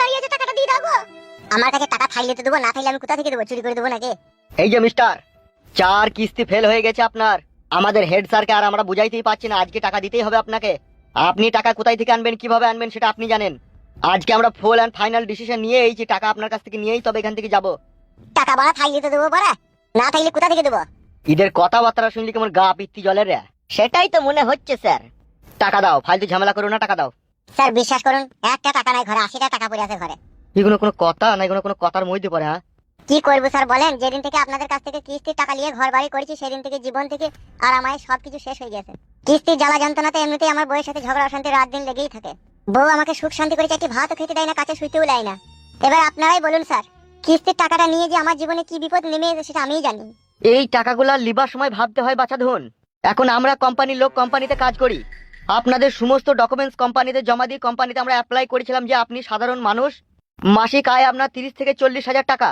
দাঁড়িয়ে আছে টাকাটা দিয়ে দাও গো। আমার কাছে টাকা থাইলে তো দেবো না থাইলে আমি কোথা থেকে দেবো? চুরি করে দেবো নাকি? এই যে মিস্টার চার কিস্তি ফেল হয়ে গেছে আপনার। আমাদের হেড স্যারকে আর আমরা বুঝাইতেই পারছি না আজকে টাকা দিতেই হবে আপনাকে। আপনি টাকা কোথায় থেকে আনবেন কীভাবে আনবেন সেটা আপনি জানেন। আজকে আমরা ফুল অ্যান্ড ফাইনাল ডিসিশন নিয়ে এই যে টাকা আপনার কাছ থেকে নিয়েই তবে এখান থেকে যাব। টাকা বাড়া থাইলে তো দেবো বাড়া। না থাইলে কোথা থেকে দেবো? ঈদের কথাবার্তা শুনলে কেমন গা পিত্তি জলের সেটাই তো মনে হচ্ছে স্যার। টাকা দাও ফালতু ঝামেলা করো না টাকা দাও। স্যার বিশ্বাস করুন একটা টাকা নাই ঘরে আশিটা টাকা পড়ে আছে ঘরে। এগুলো কোনো কথা? না এগুলো কোনো কথার মধ্যে পড়ে হ্যাঁ? কি করব স্যার বলেন যেদিন থেকে আপনাদের কাছ থেকে কিস্তির টাকা নিয়ে ঘর বাড়ি করেছি সেদিন থেকে জীবন থেকে আর আমার সবকিছু শেষ হয়ে গেছে। কিস্তির জ্বালা যন্ত্রণাতে এমনিতেই আমার বউয়ের সাথে ঝগড়া অশান্তি রাত দিন লেগেই থাকে। বউ আমাকে সুখ শান্তি করে চারটি ভাতও খেতে দেয় না কাছে শুইতেও দেয় না। এবার আপনারাই বলুন স্যার কিস্তির টাকাটা নিয়ে যে আমার জীবনে কি বিপদ নেমে এসেছে সেটা আমিই জানি। এই টাকাগুলা লিবার সময় ভাবতে হয় বাচ্চা ধন। এখন আমরা কোম্পানির লোক কোম্পানিতে কাজ করি। আপনাদের সমস্ত ডকুমেন্টস কোম্পানিতে জমা দিয়ে কোম্পানিতে আমরা অ্যাপ্লাই করেছিলাম যে আপনি সাধারণ মানুষ। মাসিক আয় আপনার তিরিশ থেকে চল্লিশ হাজার টাকা।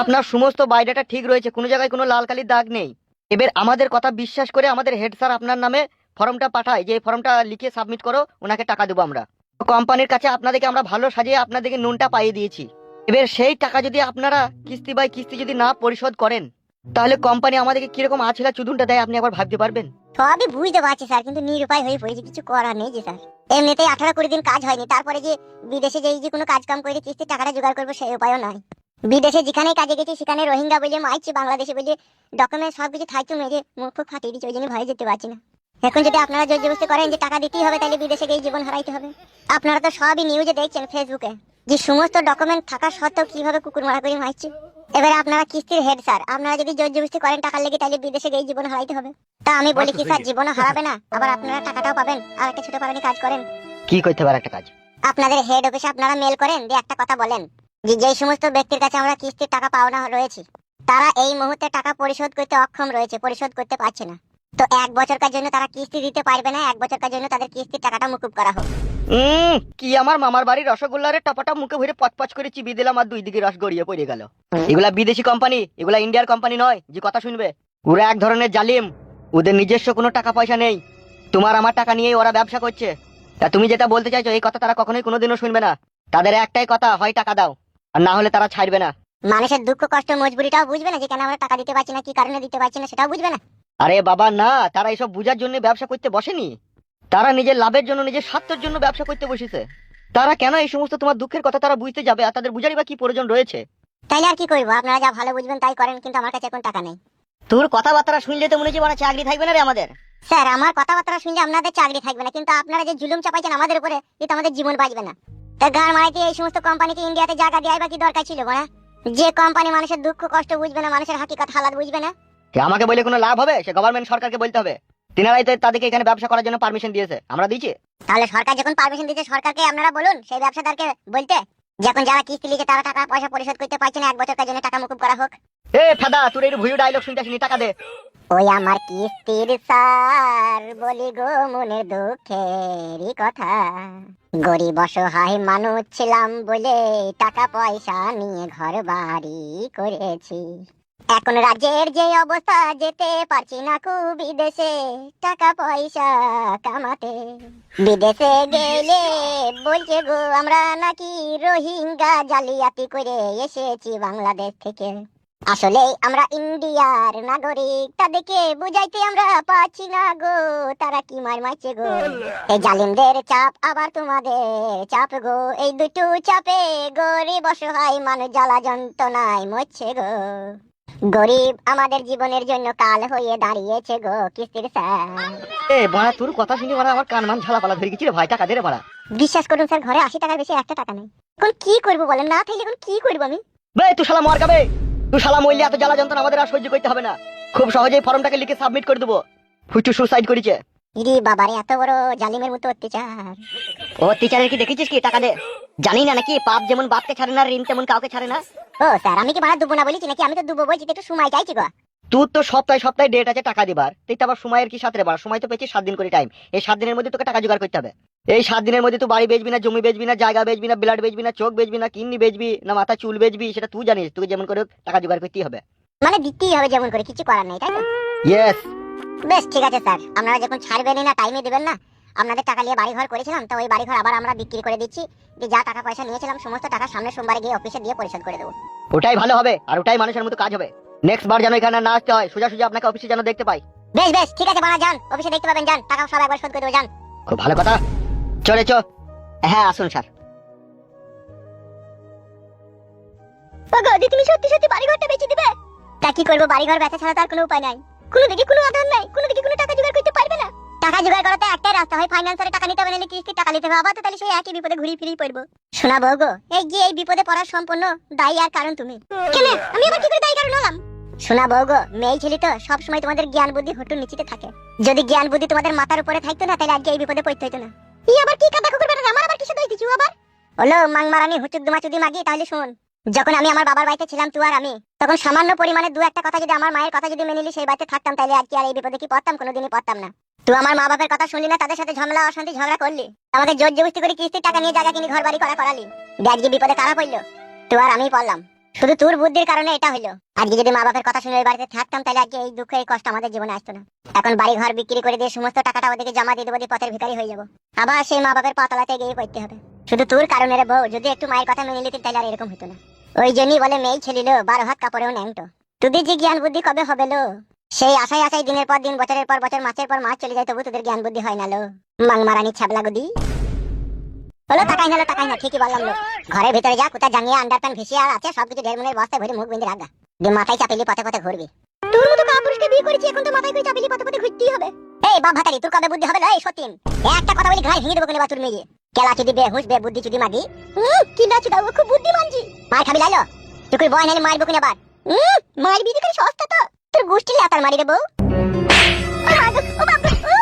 আপনার সমস্ত বায়োডাটা ঠিক রয়েছে, কোনো জায়গায় কোনো লাল কালির দাগ নেই। এবার আমাদের কথা বিশ্বাস করে আমাদের হেড স্যার আপনার নামে ফর্মটা পাঠায়, যে ফর্মটা লিখে সাবমিট করো, ওনাকে টাকা দেবো আমরা। কোম্পানির কাছে আপনাদেরকে আমরা ভালো সাজিয়ে আপনাদেরকে নুনটা পাইয়ে দিয়েছি। এবার সেই টাকা যদি আপনারা কিস্তি বাই কিস্তি যদি না পরিশোধ করেন, তাহলে কোম্পানি আমাদেরকে কীরকম আছিলা চুদুনটা দেয় আপনি একবার ভাবতে পারবেন? সবই বুঝতে পারছি স্যার, কিন্তু নিরুপায় হয়ে পড়েছে, কিছু করার নেই যে স্যার। এমনিতেই আঠারো কুড়ি দিন কাজ হয়নি, তারপরে যে বিদেশে যে এই যে কোনো কাজ কাম করে কিস্তির টাকাটা জোগাড় করব সেই উপায়ও নাই বিদেশে যেখানে কাজে গেছি, সেখানে রোহিঙ্গা বলে মাইছি, বাংলাদেশে বলে ডকুমেন্ট সব কিছু থাকতো মেরে মুখ ফুক ফাটিয়ে দিচ্ছে ওই জন্য ভয় যেতে পারছি না। এখন যদি আপনারা জোর জবস্তি করেন যে টাকা দিতেই হবে, তাহলে বিদেশে গিয়ে জীবন হারাইতে হবে। আপনারা তো সবই নিউজে দেখছেন ফেসবুকে যে সমস্ত ডকুমেন্ট থাকা সত্ত্বেও কীভাবে কুকুর মারা করে মারছে? এবারে আপনারা কিস্তির হেড স্যার আপনারা যদি জোর জবস্তি করেন টাকার লেগে তাহলে বিদেশে গিয়ে জীবন হারাইতে হবে। তা আমি বলি কি স্যার জীবনও হারাবে না আবার আপনারা টাকাটাও পাবেন আর একটা ছোট পাবেন কাজ করেন। কি করতে পারে একটা কাজ? আপনাদের হেড অফিসে আপনারা মেল করেন দিয়ে একটা কথা বলেন যে যেই সমস্ত ব্যক্তির কাছে আমরা কিস্তির টাকা পাওনা রয়েছে তারা এই মুহূর্তে টাকা পরিশোধ করতে অক্ষম রয়েছে পরিশোধ করতে পারছে না। তো এক বছরকার জন্য তারা কিস্তি দিতে পারবে না এক বছরকার জন্য তাদের কিস্তির টাকাটা মুকুব করা হোক। উম, কি আমার মামার বাড়ির রসগোল্লারে টপাটা মুখে ভরে পচপচ করে চিবিয়ে দিলাম আর দুই দিকে রস গড়িয়ে পড়ে গেল। এগুলা বিদেশি কোম্পানি এগুলা ইন্ডিয়ার কোম্পানি নয় যে কথা শুনবে। ওরা এক ধরনের জালিম ওদের নিজস্ব কোনো টাকা পয়সা নেই। তোমার আমার টাকা নিয়েই ওরা ব্যবসা করছে। তা তুমি যেটা বলতে চাইছো এই কথা তারা কখনোই কোনোদিনও শুনবে না। তাদের একটাই কথা হয় টাকা দাও আর না হলে তারা ছাড়বে না। মানুষের দুঃখ কষ্ট মজবুরিটাও বুঝবে না যে কেন আমরা টাকা দিতে পারছি না কি কারণে দিতে পারছি না সেটাও বুঝবে না। আরে বাবা না তারা এইসব বুঝার জন্য ব্যবসা করতে বসেনি। তারা নিজের লাভের জন্য নিজের স্বার্থের জন্য ব্যবসা করতে বসেছে। তারা কেন এই সমস্ত তোমার দুঃখের কথা তারা বুঝতে যাবে আর তাদের বুঝারই বা কি প্রয়োজন রয়েছে? তাইলে আর কি করব আপনারা যা ভালো বুঝবেন তাই করেন কিন্তু আমার কাছে এখন টাকা নেই। তোর কথাবার্তা শুনলে তো মনে হচ্ছে মানে চাকরি থাকবে না রে আমাদের। স্যার আমার কথাবার্তা শুনলে আপনাদের চাকরি থাকবে না কিন্তু আপনারা যে জুলুম চাপাইছেন আমাদের উপরে কিন্তু আমাদের জীবন বাঁচবে না। তা গান মারাইতে এই সমস্ত কোম্পানিকে ইন্ডিয়াতে জায়গা দেওয়াই বা কি দরকার ছিল না যে কোম্পানি মানুষের দুঃখ কষ্ট বুঝবে না মানুষের হাকিকত হালাত বুঝবে না? আমাকে বলে কোনো লাভ হবে? সে গভর্নমেন্ট সরকারকে বলতে হবে। তিনারাই তো তাদেরকে এখানে ব্যবসা করার জন্য পারমিশন দিয়েছে। আমরা দিয়েছি। তাহলে সরকার যখন পারমিশন দিচ্ছে সরকারকে আপনারা বলুন সেই ব্যবসাদারকে বলতে? যখন যারা কিস্তি লিখে তারা টাকা পয়সা পরিশোধ করতে পারছে না এক বছরের জন্য টাকা মুকুব করা হোক। এ ফাদা তোর এই ভুয়ো ডায়লগ শুনতে টাকা দে। ওই আমার কিস্তির সার বলি গো মনের দুঃখেরই কথা। গরিব অসহায় মানুষ ছিলাম বলে টাকা পয়সা নিয়ে ঘর বাড়ি করেছি। এখন রাজ্যের যে অবস্থা যেতে পারছি না খুব বিদেশে, টাকা পয়সা কামাতে। বিদেশে গেলে বলছে গো, আমরা নাকি রোহিঙ্গা জালিয়াতি করে এসেছি বাংলাদেশ থেকে। আসলে আমরা ইন্ডিয়ার নাগরিক, তাদেরকে বুঝাইতে আমরা পাচ্ছি না গো, তারা কি মার মারছে গো? এই জালিমদের চাপ আবার তোমাদের চাপ গো, এই দুটো চাপে গরিব অসহায় মানুষ জ্বালা যন্ত্রণায় মরছে গো। গরিব আমাদের জীবনের জন্য কাল হয়ে দাঁড়িয়েছে গো কিস্তির স্যার। এ বাড়া তোর কথা শুনে বাড়া আমার কান মান ঝালা পালা ধরে গেছি রে ভাই টাকা দে রে বাড়া। বিশ্বাস করুন স্যার ঘরে আশি টাকার বেশি একটা টাকা নেই। এখন কি করব বলেন? না থাকলে এখন কি করব আমি? বে তুই শালা মার তুই শালা এত জ্বালা যন্ত্রণা আমাদের আর সহ্য করতে হবে না। খুব সহজেই ফর্মটাকে লিখে সাবমিট করে দেবো। ফুচু সুসাইড করেছে। ইরি বাবারে এত বড় জালিমের মতো অত্যাচার। ও টিচারের কি দেখেছিস কি? টাকা দে। জানি না নাকি পাপ যেমন বাপকে ছাড়ে না ঋণ তেমন কাউকে ছাড়ে না। ও স্যার আমি কি ভাড়া দুবো না বলেছি নাকি? আমি তো দুবো বলছি একটু সময় চাইছি গো। তোর তো সপ্তাহে সপ্তাহে ডেট আছে টাকা দিবার। তুই তো আবার সময়ের কি সাথে বার সময় তো পেয়েছিস সাত দিন করে টাইম এই সাত দিনের মধ্যে তোকে টাকা জোগাড় করতে হবে। এই সাত দিনের মধ্যে তুই বাড়ি বেচবি না জমি বেচবি না জায়গা বেচবি না ব্লাড বেচবি না চোখ বেচবি না কিডনি বেচবি না মাথা চুল বেচবি সেটা তুই জানিস। তুই যেমন করে টাকা জোগাড় করতেই হবে। মানে দিতেই হবে যেমন করে কিছু করার নেই তাই ইয়েস বেশ ঠিক আছে স্যার। আপনারা যখন ছাড়বেনই না টাইমে দেবেন না। আপনাদের টাকা নিয়ে বাড়ি ঘর করেছিলাম তো ওই বাড়ি ঘর আবার আমরা বিক্রি করে দিচ্ছি। যে যা টাকা পয়সা নিয়েছিলাম সমস্ত টাকা সামনে সোমবারে গিয়ে অফিসে দিয়ে পরিশোধ করে দেবো। ওটাই ভালো হবে আর ওটাই মানুষের মতো কাজ হবে। নেক্সট বার যেন এখানে না আসতে হয় সোজা সোজা আপনাকে অফিসে যেন দেখতে পাই। বেশ বেশ ঠিক আছে বানা যান। অফিসে দেখতে পাবেন যান। টাকা সব একবার শোধ করে দেবো যান। খুব ভালো কথা। চলে চো হ্যাঁ আসুন স্যার। গদি তুমি সত্যি সত্যি বাড়ি ঘরটা বেচে দিবে? তা কি করব? বাড়ি ঘর বেচা ছাড়া তার কোনো উপায় নাই। কোনো দিকে কোনো আধার নাই কোনো দিকে কোনো টাকা জোগাড় করতে পারবে না। টাকা জোগাড় করাতে একটাই রাস্তা হয় ফাইন্যান্সারে টাকা নিতে হবে নাহলে কিস্তি টাকা নিতে হবে। আবার তো তাহলে সেই একই বিপদে ঘুরি ফিরি পড়ব। শোনা বউ গো এই যে এই বিপদে পড়ার সম্পূর্ণ দায়ী আর কারণ তুমি। কেন? আমি আবার কি করে দায়ী কারণ হলাম? শোনা বউ গো মেয়ে ছেলে তো সবসময় তোমাদের জ্ঞান বুদ্ধি হটুর নিচিতে থাকে। যদি জ্ঞান বুদ্ধি তোমাদের মাথার উপরে থাকতো না তাহলে আজকে এই বিপদে পড়তে হতো না। ই আবার কি কাদা কুকুর বেটা আমার আবার কিসে দই দিছু আবার? হলো মাংমারানি হুচুক দুমাচুদি মাগি তাহলে শোন। যখন আমি আমার বাবার বাড়িতে ছিলাম, তুই আর আমি, তখন সামান্য পরিমাণে দু একটা কথা যদি আমার মায়ের কথা যদি মেনে নিলি, সেই বাড়িতে থাকতাম তাহলে আজকে আর এই বিপদে কি পড়তাম? কোনোদিনই পড়তাম না। তুই আমার মা বাবার কথা শুনলি না, তাদের সাথে ঝামেলা, অশান্তি, ঝগড়া করলি? আমাকে জোর জবস্তি করে কিস্তির টাকা নিয়ে জায়গা কিনে ঘর বাড়ি করা করালি? আজকে বিপদে কারা পড়ল? তুই আর আমি পড়লাম। শুধু তোর বুদ্ধির কারণে এটা হলো আজকে যদি মা বাবার কথা শুনে ওই বাড়িতে থাকতাম তাহলে আজকে এই দুঃখ, এই কষ্ট আমাদের জীবনে আসতো না। এখন বাড়ি ঘর বিক্রি করে দিয়ে সমস্ত টাকাটা ওদেরকে জমা দিয়ে দেবো, দিয়ে পথের ভিখারি হয়ে যাব। আবার সেই মা বাবার পাতলাতে গিয়ে করতে হবে। শুধু তোর কারণে বউ, যদি একটু মায়ের কথা মেনে নিতি তাহলে আর এরকম হতো না। ওই জন্যই বলে মেয়ে ছেলিল বারো হাত কাপড়েও ন্যাংটো। তোদের যে জ্ঞান বুদ্ধি কবে হবে লো? সেই আশায় আশায় দিনের পর দিন বছরের পর বছর মাসের পর মাস চলে যায় তবু তোদের জ্ঞান বুদ্ধি হয় না লো। মাং মারানি ছাবলা গুদি। হলো টাকাই না লো, টাকাই না ঠিকই বললাম ঘরের ভিতরে যা কোথায় জাঙ্গিয়ে আন্ডার প্যান্ট ভিসিয়ে আর আছে সবকিছু ঢের মনের বস্তায় ভরে মুখ বেঁধে রাখা মাথায় চাপিলি পথে পথে ঘুরবি। তোর মতো কাপুরুষকে বিয়ে করেছি এখন তো মাথায় চাপিলি পথে পথে ঘুরতেই হবে। এই বাপ ভাতারি তোর কবে বুদ্ধি হবে এই সতীন একটা কথা বলি ঘাড় ভেঙে দেবো কোনে মেয়ে কেলা চুদি বেহুশ বে বুদ্ধি চুদি মাগি। কি না চুদা ও খুব বুদ্ধিমান জি মার খাবি লাইলো তুই কই বয় নালে মারবো কোনে বাদ হুম, মারবি দিকে সস্তা তো। তোর গোষ্ঠী লাতার মারি দেবো ও মা গো, ও বাপ গো, ও,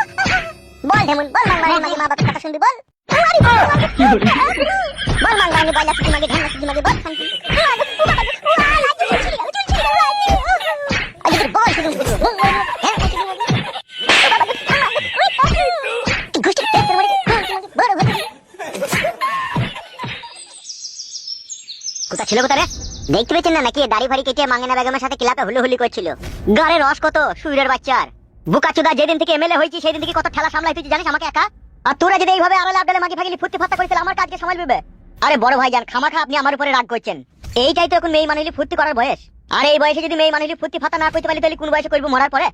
বল ধেমন বল মাং মারি মাগি মা বাপ কথা শুনবি বল। মারি বল মাং মারি বল মাং মাগি ধান মাং মাগি বল শান্তি ছিল কোথায় দেখতে পেয়েছেন না নাকি? দাড়ি ফাড়ি কেটে মাঙ্গেনা বেগমের সাথে ক্লাবে হুলুহুলি করছিল। গাড়ে রস কত, সুইরের বাচ্চার। বুকাচুদা যেদিন থেকে এমএলএ হয়েছি, সেদিন থেকে কত ঠেলা সামলাই তুই জানিস আমাকে একা? আর তোরা যদি এইভাবে আড়ালে আবডালে মাগি ফাগিলি ফুর্তি ফাত্তা করেছিল আমার কাজকে সামাল দিবে। আরে বড় ভাই যান, খামাখা আপনি আমার উপরে রাগ করছেন। এইটাই তো এখন মেয়ে মানুষলি ফুর্তি করার বয়স। আর এই বয়সে যদি মেয়ে মানুষলি ফুর্তি ফাত্তা না করতে পারি, তাহলে কোন বয়সে করব মরার পরে?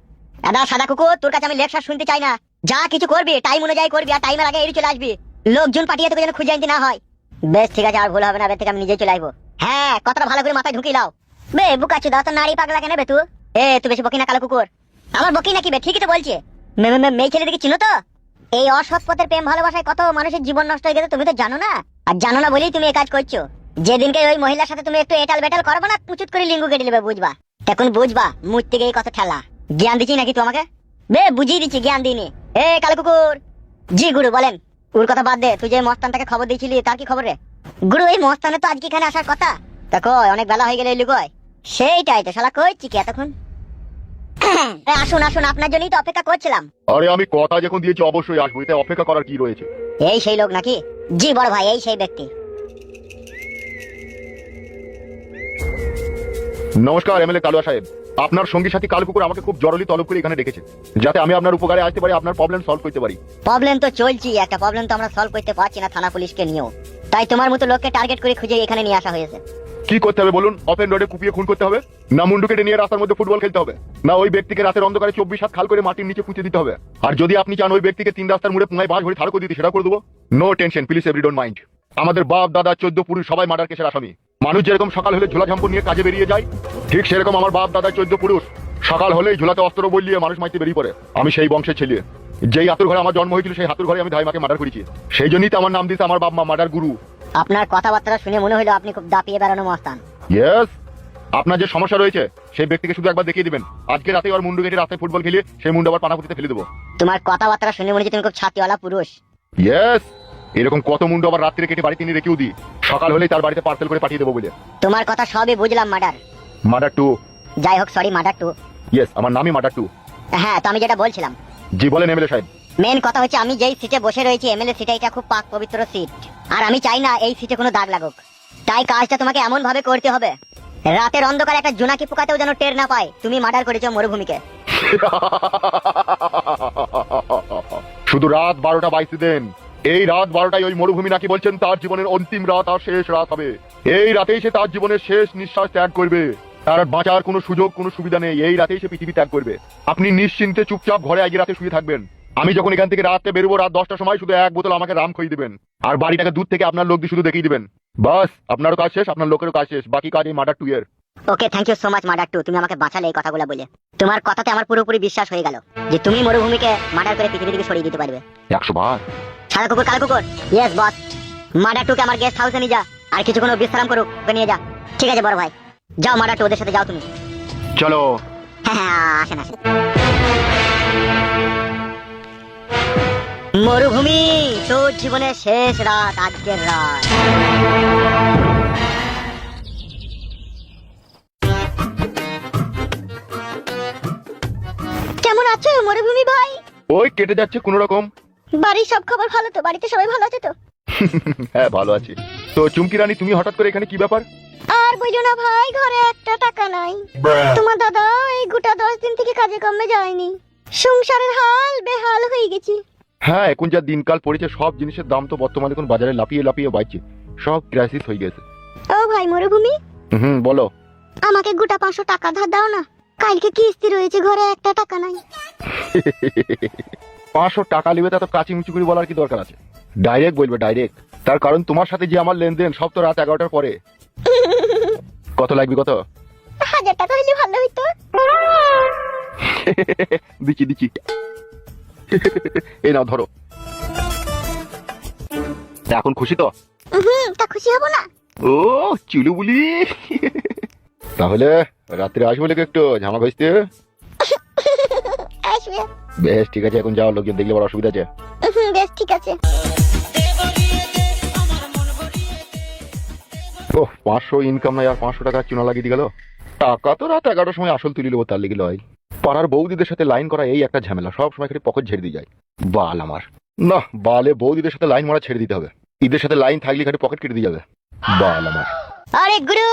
দাদা সাদা কুকুর, তোর কাছে আমি লেকচার শুনতে চাই না। যা কিছু করবি টাইম অনুযায়ী করবি, আর টাইমের আগে এড়িয়ে চলে আসবি। লোকজন পাঠিয়ে তোকে যেন খুঁজে আনতে না হয়। বেশ, ঠিক আছে, আর ভুল হবে না এবার থেকে আমি নিজেই চলে আসব। হ্যাঁ কথাটা ভালো করে মাথায় ঢুকিয়ে লাও বে বুকাচ্ছি দাও তো নারী পাগলা কেন বে তুই? এ, তুই বেশি বকি না কালো কুকুর। আমার বকি নাকি বে? ঠিকই তো বলছে। মেয়ে ছেলে দেখে চিনো তো? এই অসৎ পথের প্রেম ভালোবাসায় কত মানুষের জীবন নষ্ট হয়ে গেছে, তুমি তো জানো না? আর জানো না বলেই তুমি এই কাজ করছ। যেদিনকে ওই মহিলার সাথে তুমি একটু এটাল বেটাল করবে না, পুচুত করে লিঙ্গু কেটে নেবে, বুঝবা? এখন বুঝবা, মুখ থেকে এই কত ঠেলা। জ্ঞান দিচ্ছি নাকি তোমাকে বে, বুঝিয়ে দিচ্ছি, জ্ঞান দিইনি। এ, কালো কুকুর, জি গুরু, বলেন। ওর কথা বাদ দে তুই যে মস্তানটাকে খবর দিয়েছিলি তার কি খবর রে? গুরু এই মস্তানে তো আজকে এখানে আসার কথা। তা কই অনেক বেলা হয়ে গেলে সেইটাই তো শালা কইছি কি এতক্ষণ? আসুন আসুন আপনার জন্যই তো অপেক্ষা করছিলাম। আরে আমি কথা যখন দিয়েছি অবশ্যই আসব এতে অপেক্ষা করার কি রয়েছে? এই সেই লোক নাকি? জি বড় ভাই এই সেই ব্যক্তি। নমস্কার এমএলএ কালুয়া সাহেব। আপনার সঙ্গী সাথী কালকুকুর আমাকে খুব জরুরি তলব করে এখানে ডেকেছে যাতে আমি আপনার উপকারে আসতে পারি আপনার প্রবলেম সলভ করতে পারি। প্রবলেম তো চলছি একটা প্রবলেম তো আমরা সলভ করতে পারছি না থানা পুলিশকে নিয়েও। তাই তোমার মতো লোককে টার্গেট করে খুঁজে এখানে নিয়ে আসা হয়েছে। কি করতে হবে বলুন? ওপেন রোডে কুপিয়ে খুন করতে হবে? না মুন্ডু কেটে নিয়ে রাস্তার মধ্যে ফুটবল খেলতে হবে? না ওই ব্যক্তিকে রাতের অন্ধকারে চব্বিশ হাত খাল করে মাটির নিচে পুঁতে দিতে হবে? আর যদি আপনি চান ওই ব্যক্তিকে তিন রাস্তার মুড়ে পুঙ্গায় বাঁশ ভরে ঠাড় করে দিতে সেটা করে দেবো? No tension please every don't mind আমাদের বাপ দাদা চোদ্দ পুরুষ সবাই মার্ডার কেসের আসামি। মানুষ যেরকম সকাল হলে ঝোলা ঝাম্পু নিয়ে কাজে বেরিয়ে যায় ঠিক সেরকম আমার বাপ দাদা চোদ্দ পুরুষ সকাল হলেই ঝোলাতে অস্ত্র বলিয়ে মানুষ মাইতে বেরিয়ে পড়ে। আমি সেই বংশের ছেলে। যেই হাতুর ঘরে আমার জন্ম হয়েছিল সেই হাতুর ঘরে আমি ধাইমাকে মার্ডার করেছি। সেই জন্যই তো আমার নাম দিয়েছে আমার বাপ মা মার্ডার গুরু। আপনার কথাবার্তা শুনে মনে হলো আপনি খুব দাপিয়ে বেড়ানো মস্তান। ইয়েস আপনার যে সমস্যা রয়েছে সেই ব্যক্তিকে শুধু একবার দেখিয়ে দিবেন। আজকে রাতে ওর মুন্ডু গেটে রাস্তায় ফুটবল খেলিয়ে সেই মুন্ডু আবার পানাপুতিতে ফেলে দেবো। তোমার কথাবার্তা শুনে মনে হচ্ছে তুমি খুব ছাতিওয়ালা পুরুষ। ইয়েস এরকম কত মুন্ডু আবার রাত্রে কেটে বাড়িতে নিয়ে রেখেও দিই? সকাল হলেই তার বাড়িতে পার্সেল করে পাঠিয়ে দেবো বলে। তোমার কথা সবই বুঝলাম মার্ডার মার্ডার টু যাই হোক সরি মার্ডার টু ইয়েস আমার নামই মার্ডার টু হ্যাঁ তো আমি যেটা বলছিলাম। জি বলেন এমএলএ সাহেব। মেন কথা হচ্ছে আমি যেই সিটে বসে রয়েছি এমএলএ সিটে এটা খুব পাক পবিত্র সিট আর আমি চাই না এই সিটে কোনো দাগ লাগুক। তাই কাজটা তোমাকে এমন ভাবে করতে হবে রাতের অন্ধকারে একটা জোনাকি পোকাতেও যেন টের না পায় তুমি মার্ডার করেছ মরুভূমিকে। শুধু রাত বারোটা বাইশে দেন। এই রাত বারোটায় ওই মরুভূমি নাকি বলছেন তার জীবনের অন্তিম রাত আর শেষ রাত হবে। এই রাতেই সে তার জীবনের শেষ নিঃশ্বাস ত্যাগ করবে। তার বাঁচার কোনো সুযোগ কোনো সুবিধা নেই। এই রাতেই সে পৃথিবী ত্যাগ করবে। আপনি নিশ্চিন্তে চুপচাপ ঘরে আগে রাতে শুয়ে থাকবেন। আমি যখন এখান থেকে রাতে বেরোবো রাত দশটার সময় শুধু এক বোতল আমাকে রাম খই দিবেন। আর বাড়িটাকে দূর থেকে আপনার লোক দিয়ে শুধু দেখিয়ে দিবেন। বাস আপনারও কাজ শেষ আপনার লোকেরও কাজ শেষ। বাকি কাজ এই মার্ডার টু এর। Okay thank you so much murder two তুমি আমাকে বাঁচালে এই কথাগুলো বলে। তোমার কথাতে আমার পুরোপুরি বিশ্বাস হয়ে গেল যে তুমি মরুভূমিকে মার্ডার করে পৃথিবী থেকে সরিয়ে দিতে পারবে। একশো বার। সাদা কুকুর কালো কুকুর। ইয়েস বস মার্ডার টুকে আমার গেস্ট হাউসে নিয়ে যা। আর কিছুক্ষণ ও বিশ্রাম করুক ওকে নিয়ে যা। ঠিক আছে বড় ভাই। যাও মার্ডার টু ওদের সাথে যাও তুমি। চলো। হ্যাঁ আসেন আসেন। মরুভূমি তোর জীবনের শেষ রাত আজকের রাত। কেমন আছো মরুভূমি ভাই? ওই কেটে যাচ্ছে কোনো রকম বাড়ির সব খবর ভালো তো? বাড়িতে সবাই ভালো আছে তো? হ্যাঁ ভালো আছি। তো চুমকি রানী তুমি হঠাৎ করে এখানে কি ব্যাপার? আর বইলো না ভাই ঘরে একটা টাকা নাই। তোমার দাদা এই গোটা দশ দিন থেকে কাজে কমে যায়নি। সংসারের হাল বেহাল হয়ে গেছে। হ্যাঁ এখন যা দিনকাল পড়েছে সব জিনিসের দাম তো বর্তমানে এখন বাজারে লাপিয়ে লাপিয়ে বাড়ছে। সব ক্রাইসিস হয়ে গেছে। ও ভাই মরুভূমি? হুম বলো। আমাকে গোটা পাঁচশো টাকা ধার দাও না। কালকে কিস্তি রয়েছে ঘরে একটা টাকা নাই। পাঁচশো টাকা নেবে তা তো কাচি মুচি করে বলার কি দরকার আছে? ডাইরেক্ট বলবে ডাইরেক্ট তার কারণ তোমার সাথে যে আমার লেনদেন সব তো রাত এগারোটার পরে। কত লাগবে কত? হাজার টাকা ভালো হইতো। দিচ্ছি দিচ্ছি। এই নাও ধরো। এখন খুশি তো? তা খুশি হব না। ও চিলু বলি তাহলে রাত্রে আসব লেগে একটু জামা ঘষতে। আসবে? বেশ ঠিক আছে এখন যাও লোকজন দেখলে বড় অসুবিধা আছে। বেশ ঠিক আছে। ও পাঁচশো ইনকাম নাই আর পাঁচশো টাকা চুনা লাগিয়ে দিয়ে গেল। টাকা তো রাত এগারোটার সময় আসল তুলি নেব তার লেগে লয়। পাড়ার বৌদিদের সাথে লাইন করা এই একটা ঝামেলা সব সময় খালি পকেট ঝেড়ে দিয়ে যায়। বাল আমার। না বালে বৌদিদের সাথে লাইন মারা ছেড়ে দিতে হবে। ঈদের সাথে লাইন থাকলে খালি পকেট কেটে দিয়ে যাবে। বাল আমার। আরে গুরু!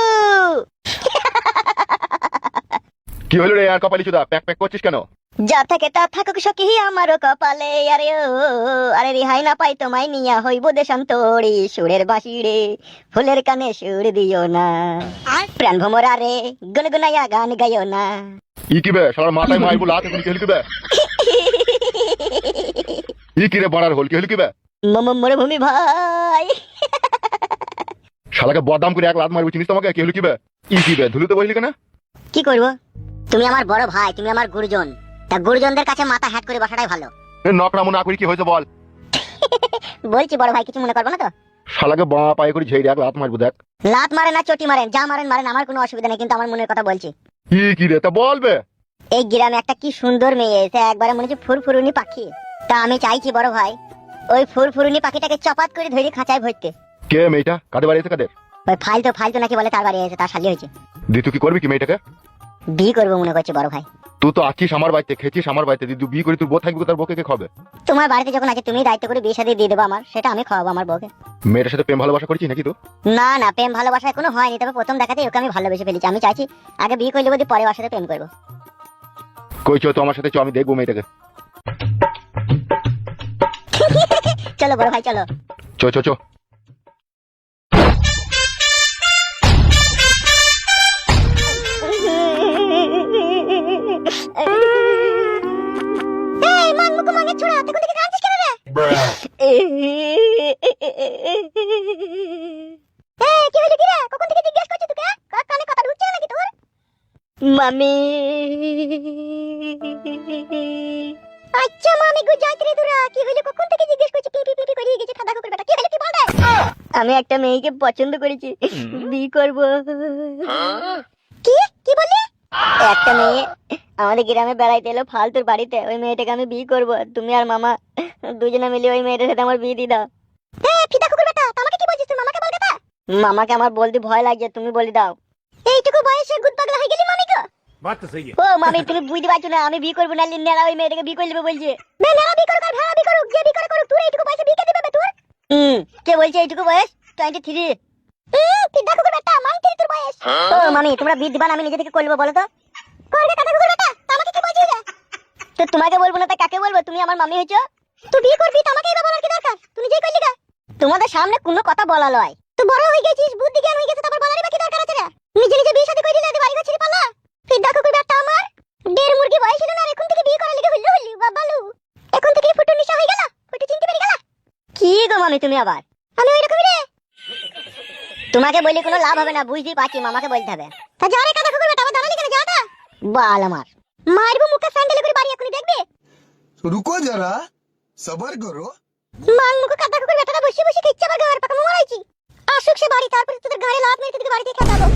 কি হলো রে আর কপালি চুদা? প্যাক প্যাক করছিস কেন? যা থাকে তা থাকুক সখী আমারও কপালে আরে ও আরে রেহাই না পাই তোমায় নিয়া হইব দেশান্তরি সুরের বাসি রে ফুলের কানে সুর দিও না। আর? প্রাণ ভমরা রে গুনগুনাইয়া গান গাইও না। ই কি বে সালার মাথায় মাইবো লাত এখন কি বে? ই কি রে বড়ার হল কি হলো কি বে ম- মরুভূমি ভাই। শালাকে বদাম করে এক লাত মারবো চিনিস তোমাকে? কি হলো কি বে? ই কি বে ধুলুতে বসলি কেন? কি করব? তুমি আমার বড় ভাই তুমি আমার গুরুজন। তা গুরুজনদের কাছে মাথা হ্যাট করে বসাটাই ভালো। এ নকরামো না করি কি হয়েছে বল? বলছি বড় ভাই কিছু মনে করব না তো? শালাকে বাঁ পায়ে করে ঝেড়ে এক লাত মারবো দেখ। লাত মারে না চটি মারেন যা মারেন মারেন আমার কোনো অসুবিধা নেই কিন্তু আমার মনের কথা বলছি। ই কি রে তা বলবে? এই গ্রামে একটা কি সুন্দর মেয়ে এসে একবারে মনে হচ্ছে ফুরফুরুনি পাখি। তা আমি চাইছি বড় ভাই ওই ফুরফুরুনি পাখিটাকে চপাত করে ধরে খাঁচায় ভরতে। কে মেয়েটা? কাদের বাড়ি এসে কাদের? ওই ফালতু ফালতু নাকি বলে তার বাড়ি এসে তার শালি হয়েছে। দি তুই কি করবি কি মেয়েটাকে? বিয়ে করব মনে করছে বড় ভাই। তুই তো আছিস আমার বাড়িতে খেয়েছিস আমার বাড়িতে দিদি বিয়ে করে তুই বউ থাকবি তার বউকে কে খাবে? তোমার বাড়িতে যখন আছে তুমি দায়িত্ব করে বিয়ে সাথে দিয়ে দেবো আমার সেটা আমি খাওয়াবো আমার বউকে। মেয়েটার সাথে প্রেম ভালোবাসা করছিস নাকি তো না না প্রেম ভালোবাসা এখনও হয়নি তবে প্রথম দেখাতে ওকে আমি ভালোবেসে ফেলেছি। আমি চাইছি আগে বিয়ে করলে বোধ পরে ওর সাথে প্রেম করব। কই চো তো আমার সাথে চ আমি দেখব মেয়েটাকে। চলো বড় ভাই চলো। চো চো চো কি হলো কি রে কখন থেকে জিজ্ঞেস করছিস তোকে কানে কথা ঢুকছে নাকি তোর মামি। আচ্ছা মামি গো যাইতে রে তোরা কি হলো কখন থেকে জিজ্ঞেস করছিস পি পি পি পি গেছে ঠাডা কুকুর বেটা। কি হলো কি বল আমি একটা মেয়েকে পছন্দ করেছি। বিয়ে করব। কি? কি বললি? একটা মেয়ে আমাদের গ্রামে বেড়াইতে এলো ফালতুর বাড়িতে। ওই মেয়েটাকে আমি বিয়ে করব। তুমি আর মামা দুজনে মিলে ওই মেয়েটার সাথে আমার বিয়ে দিয়ে দাও। ফিদা কুকুর বেটা আমাকে কি বলছিস মামাকে বল কথা মামাকে আমার বলতে ভয় লাগে তুমি বলি দাও। এইটুকু বয়সে গুদ পাগলা হয়ে গেলি মামি গো। বাত তো সহি ও মামি তুমি বুঝতে পারছ না আমি বিয়ে করব না লিন লিন্নারা ওই মেয়েটাকে বিয়ে করে বলছে। না না বিয়ে করো আর ভাড়া বিয়ে করো যে বিয়ে করে করুক তুই এইটুকু বয়সে বিয়ে দিবে তুই হুম কে বলছে এইটুকু বয়স? 23 এই ফিদা কুকুর বেটা মামি তুই তোর বয়স। ও মামি তোমরা বিয়ে দিবা না আমি নিজে থেকে করব বলো তো। তো তোমাকে বলব না, তা কাকে বলব? তুমি আমার মামি হয়েছো? তুই বিয়ে করবি, তো আমাকে এবার বলার কি দরকার? তুমি যেই করলি তোমাদের সামনে কোনো কথা বলা লয়। তো বড় হয়ে গেছিস, বুদ্ধি জ্ঞান হয়ে গেছে, তারপর বলারই বাকি দরকার আছে রে নিজে নিজে বিয়ে শাদী করে দিলে বাড়ি ছেড়ে পালা। তুই দেখো কই ব্যাটা আমার। দেড় মুরগি বয়স ছিল না এখন থেকে বিয়ে করার লিগে হইল হইলি বাবালু এখন থেকে ফুটো নিশা হয়ে গেল, ফুটো চিনতে পেরে গেল। কি গো মামি তুমি আবার? আমি ওই রকমই রে। তোমাকে বলি কোনো লাভ হবে না বুঝতে পারছি, মামাকে বলতে হবে। তা যা রে কাদা কুকুর বেটা আমার দাঁড়ালি কেন যাটা বাল আমার। মারবো মুখে স্যান্ডেল করে বাড়ি এখনই দেখবে? রুকো যারা সবার করো। মাং মুখে কাদা করে বেটাটা বসে বসে খেচ্ছে আবার গার পাকা মারাইছি আসুক সে বাড়ি তারপরে তোদের গায়ে লাত মেরে তোদের বাড়িতে খেতাবো।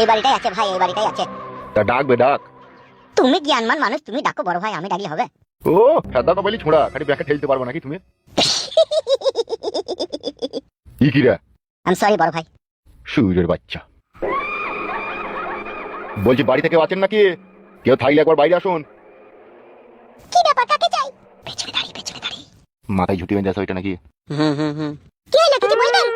এই বাড়িটাই আছে ভাই এই বাড়িটাই আছে। তা ডাকবে ডাক। তুমি জ্ঞানমান মানুষ তুমি ডাকো বড় ভাই আমি ডাকলে হবে। ও সাদা বলি ছোঁড়া খালি ব্যাকে ঠেলতে পারব নাকি তুমি? কি কিরা সরি বড় ভাই। সূর্যের বাচ্চা। বলছি বাড়ি থেকে আছেন নাকি? কেউ থাকলে একবার বাইরে আসুন। কি ব্যাপার কাকে চাই? পেছনে দাঁড়িয়ে পেছনে দাঁড়িয়ে। মাথায় ঝুটি বেঁধে আছে ওইটা নাকি? হুম হুম হুম। কি হলো কিছু বলবেন?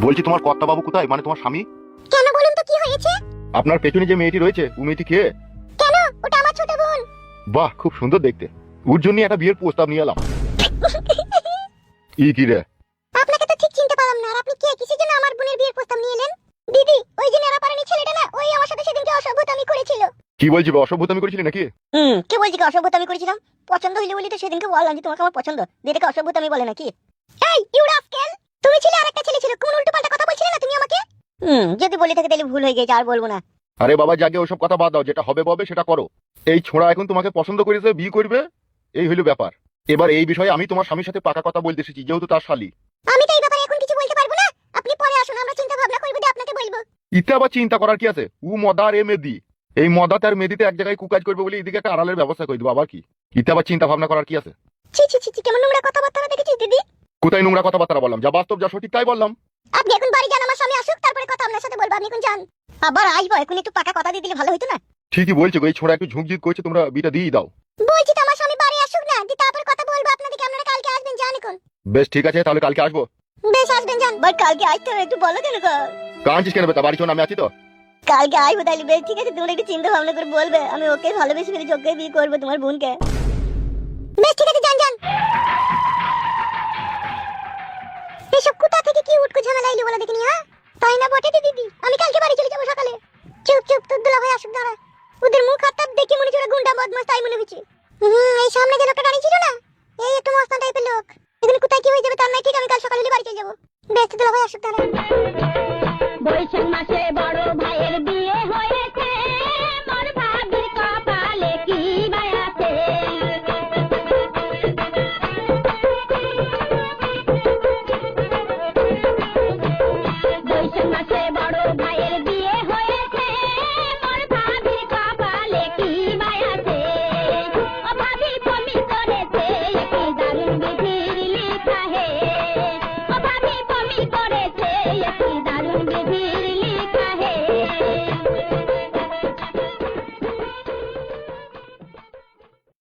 বলছি তোমার কর্তা বাবু কোথায়? মানে তোমার স্বামী? কেন বলুন তো কি হয়েছে? আপনার পেছনে যে মেয়েটি রয়েছে ও মেয়েটি কে? কেন? ওটা আমার ছোট বোন। বাহ খুব সুন্দর দেখতে। ওর জন্য একটা বিয়ের প্রস্তাব নিয়ে এলাম। ই কি রে? কিসের জন্য আমার বোনের বিয়ের প্রস্তাব নিয়ে এলেন? দিদি ওই যে নেড়াপাড়ানি ছেলেটা না ওই আমার সাথে সেদিনকে অসভ্যতামি করেছিল। কি বলছি অসভ্যতামি করেছিলি নাকি? হুম কে বলছি কি অসভ্যতামি করেছিলাম? পছন্দ হইলে বলি তো সেদিনকে বললাম যে তোমাকে আমার পছন্দ। দিদিকে অসভ্যতামি বলে নাকি? এই ইউ রাস্কেল তুমি ছিলে আরেকটা ছেলে ছিল কোন উল্টো পাল্টা কথা বলছিলে না তুমি আমাকে? হুম যদি বলি থাকে তাহলে ভুল হয়ে গেছে আর বলব না। আরে বাবা যাকে ওসব কথা বাদ দাও যেটা হবে ববে সেটা করো। এই ছোঁড়া এখন তোমাকে পছন্দ করেছে বিয়ে করবে? এই হইল ব্যাপার। এবার এই বিষয়ে আমি তোমার স্বামীর সাথে পাকা কথা বলতে এসেছি যেহেতু তার শালি। আমি তো এই ইতে আবার চিন্তা করার কি আছে? উ মদা আর এ মেদি। এই মদা তার মেদিতে এক জায়গায় কুকাজ করবে বলে এদিকে একটা আড়ালের ব্যবস্থা করে দেবো আবার কি? ইতে আবার চিন্তা ভাবনা করার কি আছে? ছি ছি ছি ছি, কেমন নোংরা কথাবার্তা দেখেছিস দিদি? কোথায় নোংরা কথাবার্তা বললাম? যা বাস্তব যা সঠিক তাই বললাম। আপনি এখন বাড়ি যান আমার স্বামী আসুক তারপরে কথা আপনার সাথে বলব আপনি এখন যান। আবার আসব এখন একটু পাকা কথা দিয়ে দিলে ভালো হতো না? ঠিকই বলছো এই ছোড়া একটু ঝুঁকঝিক করছে তোমরা বিটা দিয়ে দাও। বলছি তো আমার স্বামী বাড়ি আসুক না দিয়ে তারপর কথা বলব আপনাদেরকে আপনারা কালকে আসবেন যান এখন। বেশ ঠিক আছে তাহলে কালকে আসব। বেশ আসবেন যান। বাট কালকে আসতে একটু বলো কেন গো? কাঁদছিস কেন বেটা? বাড়ি চল আমি আছি তো। কালকে আসব তাহলে বেশ ঠিক আছে? তোমরা একটু চিন্তা ভাবনা করে বলবে। আমি ওকে ভালোবেসে ফেলেছি, ওকে বিয়ে করব, তোমার বোনকে। বেশ, ঠিক আছে, যান যান। এসব কোথা থেকে কি উটকো ঝামেলা এলি বলে দেখিনি হ্যাঁ? তাই না বটে দিদি আমি কালকে বাড়ি চলে যাব সকালে। চুপ চুপ, তোর দুলা ভাই আসুক, দাঁড়া। ওদের মুখ হাত দেখে মনে হচ্ছে গুন্ডা বদমাস তাই মনে হচ্ছে। হুম, এই সামনে যে লোকটা দাঁড়িয়ে ছিল না, এই একটু মস্তান টাইপের লোক। এখানে কোথায় কি হয়ে যাবে তার নাই, ঠিক, আমি কাল সকালে বাড়ি চলে যাব। তোর দুলা ভাই আসুক, দাঁড়া। বৈশাখ মাসে বড়